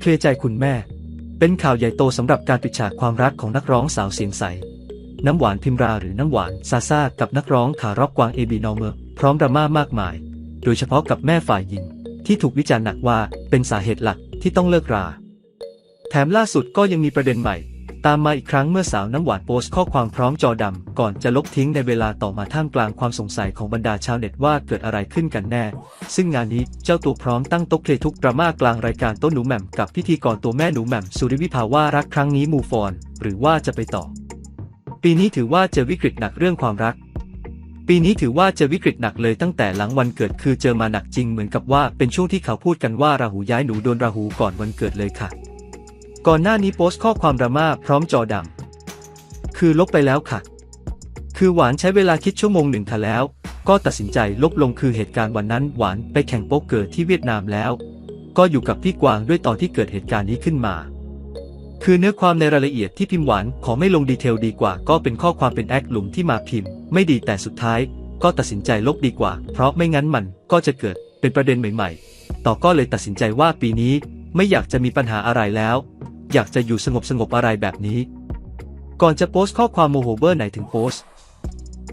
เคลียร์ใจคุณแม่ เป็นข่าวใหญ่โตสำหรับการปิดฉากความรักของนักร้องสาวเสียงใส น้ำหวานพิมราหรือน้ำหวานซาซากับนักร้องขาร็อกกวางเอบีนอเมอร์พร้อมดราม่ามากมาย โดยเฉพาะกับแม่ฝ่ายหญิง ที่ถูกวิจารณ์หนักว่าเป็นสาเหตุหลักที่ต้องเลิกรา แถมล่าสุดก็ยังมีประเด็นใหม่ ตามมาอีกครั้งเมื่อสาวน้ำหวานโพสต์ข้อความพร้อมจอดำ ก่อนจะลบทิ้งในเวลาต่อมาท่ามกลางความสงสัยของบรรดาชาวเน็ตว่าเกิดอะไรขึ้นกันแน่ ซึ่งงานนี้เจ้าตัวพร้อมตั้งโต๊ะเคลียร์ทุกดราม่ากลางรายการโต้นหนูแหม่มกับพิธีกรตัวแม่หนูแหม่มสุริวิภาว่ารักครั้งนี้มูฟอน หรือว่าจะไปต่อ ปีนี้ถือว่าเจอวิกฤตหนักเรื่องความรัก ปีนี้ถือว่าเจอวิกฤตหนักเลยตั้งแต่หลังวันเกิดคือเจอมาหนักจริงเหมือนกับว่าเป็นช่วงที่เขาพูดกันว่าราหูย้ายหนูโดนราหูก่อนวันเกิดเลยค่ะ ก่อนหน้านี้โพสต์ข้อความดราม่าพร้อมจอดำคือลบไปแล้วค่ะ คือหวานใช้เวลาคิดชั่วโมงหนึ่งค่ะแล้ว ก็ตัดสินใจลบลงคือเหตุการณ์วันนั้นหวานไปแข่งโป๊กเกอร์ที่เวียดนามแล้ว ก็อยู่กับพี่กวางด้วยตอนที่เกิดเหตุการณ์นี้ขึ้นมา คือเนื้อความในรายละเอียดที่พิมพ์หวานขอไม่ลงดีเทลดีกว่า ก็เป็นข้อความเป็นแอคหลุมที่มาพิมพ์ ไม่ดีแต่สุดท้าย ก็ตัดสินใจลบดีกว่า เพราะไม่งั้นมันก็จะเกิดเป็นประเด็นใหม่ ๆ ต่อก็เลยตัดสินใจว่าปีนี้ไม่อยากจะมีปัญหาอะไรแล้ว อยากจะอยู่สงบสงบอะไรแบบนี้ ก่อนจะโพสต์ข้อความโมโหเบอร์ไหนถึงโพสต์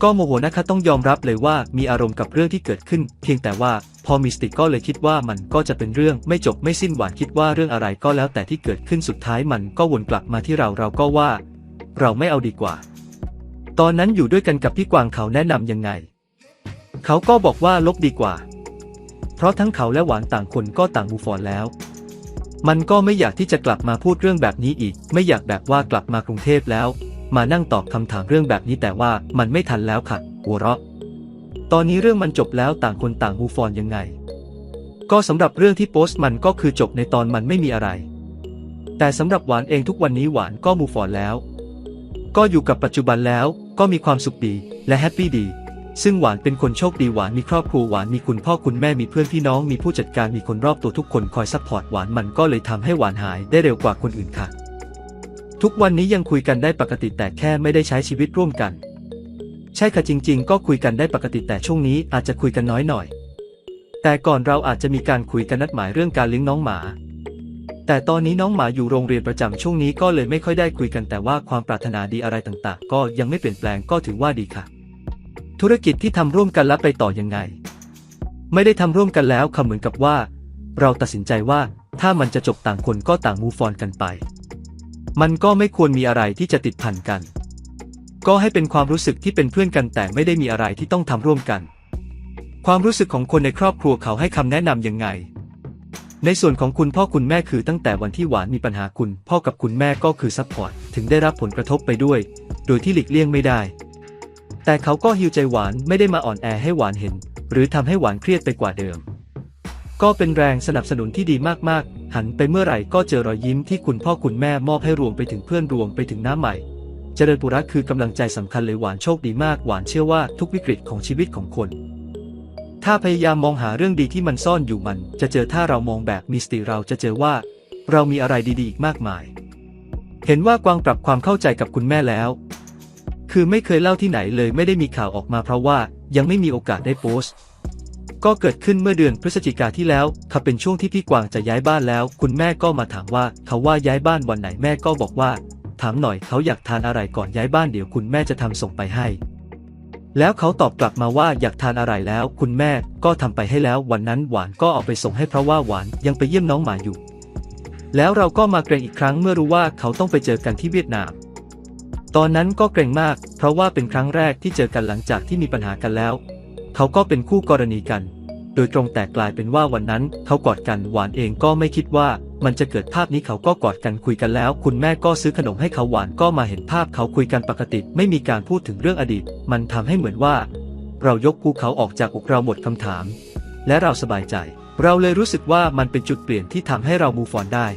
ก็โมโหนะคะต้องยอมรับเลยว่ามีอารมณ์กับเรื่องที่เกิดขึ้น เพียงแต่ว่าพอมีสติก็เลยคิดว่ามันก็จะเป็นเรื่องไม่จบไม่สิ้นหวานคิดว่าเรื่องอะไรก็แล้วแต่ที่เกิดขึ้นสุดท้ายมันก็วนกลับมาที่เราเราก็ว่า เราไม่เอาดีกว่า ตอนนั้นอยู่ด้วยกันกับพี่กวางเขาแนะนำยังไง เขาก็บอกว่าลบดีกว่า เพราะทั้งเขาและหวานต่างคนก็ต่างมูฟอนแล้ว มันก็ไม่อยากที่จะกลับมาพูดเรื่องแบบนี้อีก ไม่อยากแบบว่ากลับมากรุงเทพแล้ว มานั่งตอบคำถามเรื่องแบบนี้แต่ว่ามันไม่ทันแล้วค่ะหัวเราะ ตอนนี้เรื่องมันจบแล้วต่างคนต่างมูฟออนยังไง ก็สำหรับเรื่องที่โพสต์มันก็คือจบในตอนมันไม่มีอะไร แต่สำหรับหวานเองทุกวันนี้หวานก็มูฟออนแล้ว ก็อยู่กับปัจจุบันแล้ว ก็มีความสุขดีและแฮปปี้ดี ซึ่งหวานเป็นคนโชคดีหวานมีครอบครัวหวานมีคุณพ่อคุณแม่มีเพื่อนพี่น้องมีผู้จัดการมีคนรอบตัวทุกคนคอยซัพพอร์ตหวานมันก็เลยทำให้หวานหายได้เร็วกว่าคนอื่นค่ะ ทุกวันนี้ยังคุยกันได้ปกติแต่แค่ไม่ได้ใช้ชีวิตร่วมกัน ใช่ค่ะจริง ๆ ก็คุยกันได้ปกติแต่ช่วงนี้อาจจะคุยกันน้อยหน่อย แต่ก่อนเราอาจจะมีการคุยกันนัดหมายเรื่องการเลี้ยงน้องหมาแต่ตอนนี้น้องหมาอยู่โรงเรียนประจำช่วงนี้ก็เลยไม่ค่อยได้คุยกันแต่ว่าความปรารถนาดีอะไรต่างๆ ก็ยังไม่เปลี่ยนแปลงก็ถือว่าดีค่ะ ธุรกิจที่ทำร่วมกันแล้วไปต่อยังไง ไม่ได้ทำร่วมกันแล้วค่ะเหมือนกับว่า เราตัดสินใจว่าถ้ามันจะจบต่างคนก็ต่างมูฟออนกันไป มันก็ไม่ควรมีอะไรที่จะติดพันกัน ก็ให้เป็นความรู้สึกที่เป็นเพื่อนกันแต่ไม่ได้มีอะไรที่ต้องทำร่วมกัน ความรู้สึกของคนในครอบครัวเขาให้คำแนะนำยังไง ในส่วนของคุณพ่อคุณแม่คือตั้งแต่วันที่หวานมีปัญหาคุณ พ่อกับคุณแม่ก็คือซัพพอร์ตถึงได้รับผลกระทบไปด้วย โดยที่หลีกเลี่ยงไม่ได้ แต่เขาก็ฮิวใจหวานไม่ได้มาอ่อนแอให้หวานเห็น หรือทำให้หวานเครียดไปกว่าเดิม ก็เป็นแรงสนับสนุนที่ดีมากๆ หันไปเมื่อไหร่ก็เจอรอยยิ้มที่คุณพ่อคุณแม่มอบให้รวมไปถึงเพื่อนรวมไปถึงน้าใหม่ เจริญปุระคือกำลังใจสำคัญเลยหวานโชคดีมากหวานเชื่อว่าทุกวิกฤตของชีวิตของคน ถ้าพยายามมองหาเรื่องดีที่มันซ่อนอยู่มัน จะเจอถ้าเรามองแบบมีสติเราจะเจอว่า เรามีอะไรดีๆอีกมากมาย เห็นว่ากวางปรับความเข้าใจกับคุณแม่แล้ว คือไม่เคยเล่าที่ไหนเลยไม่ได้มีข่าวออกมาเพราะว่ายังไม่มีโอกาสได้โพสต์ ก็เกิดขึ้นเมื่อเดือนพฤศจิกาที่แล้วค่ะเป็นช่วงที่พี่กวางจะย้ายบ้านแล้ว คุณแม่ก็มาถามว่าเขาว่าย้ายบ้านวันไหนแม่ก็บอกว่า ถามหน่อยเขาอยากทานอะไรก่อนย้ายบ้านเดี๋ยวคุณแม่จะทำส่งไปให้ แล้วเขาตอบกลับมาว่าอยากทานอะไรแล้ว คุณแม่ก็ทำไปให้แล้ววันนั้นหวานก็เอาไปส่งให้เพราะว่าหวานยังไปเยี่ยมน้องหมาอยู่ แล้วเราก็มาเกรงอีกครั้งเมื่อรู้ว่าเขาต้องไปเจอกันที่เวียดนาม ตอนนั้นก็เกรงมาก เพราะว่าเป็นครั้งแรกที่เจอกันหลังจากที่มีปัญหากันแล้ว เขาก็เป็นคู่กรณีกัน โดยตรงแต่กลายเป็นว่าวันนั้นเขากอดกันหวานเองก็ไม่คิดว่ามันจะเกิดภาพนี้เขาก็กอดกันคุยกันแล้ว คุณแม่ก็ซื้อขนมให้เขาหวานก็มาเห็นภาพเขาคุยกันปกติ ไม่มีการพูดถึงเรื่องอดีต มันทำให้เหมือนว่า เรายกภูเขาออกจากอกเราหมดคำถาม และเราสบายใจ เราเลยรู้สึกว่ามันเป็นจุดเปลี่ยนที่ทำให้เรามูฟอนได้